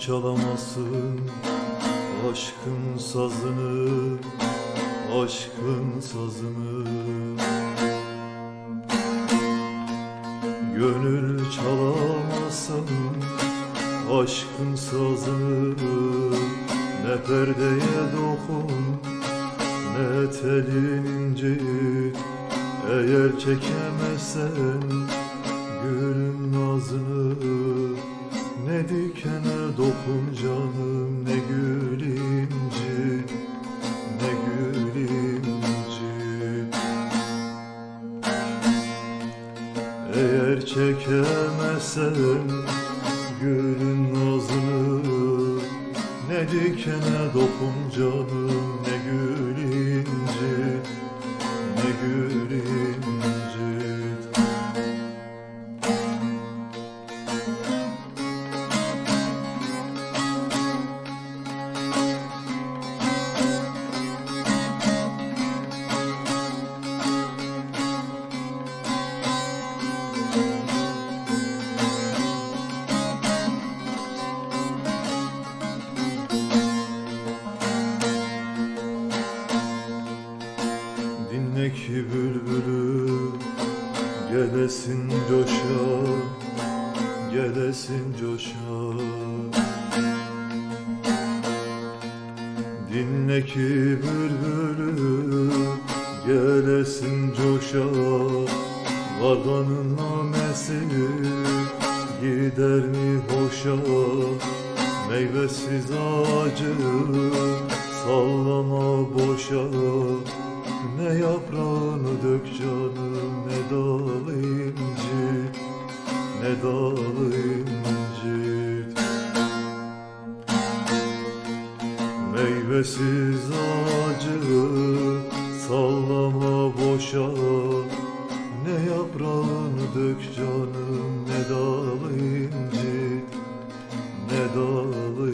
çalamazsın. Aşkın sazını, aşkın sazını. Gönül çalamazsın aşkın sazını. Ne perdeye dokun, ne telin ince Eğer çekemezsen Eğer çekemezsen gülün nazını Ne dikene dokun canım ne gül Ne gül Ki bülbülü Gelesin coşa Gelesin coşa. Dinle ki bülbülü Gelesin coşa Vaganın namesini Gider mi hoşa? Meyvesiz ağacı Sallama boşa ne yaprağını dök canım ne dal incit Ne dal incit. Meyvesiz ağacı sallama boşa Ne yaprağını dök canım ne dal incit Ne dal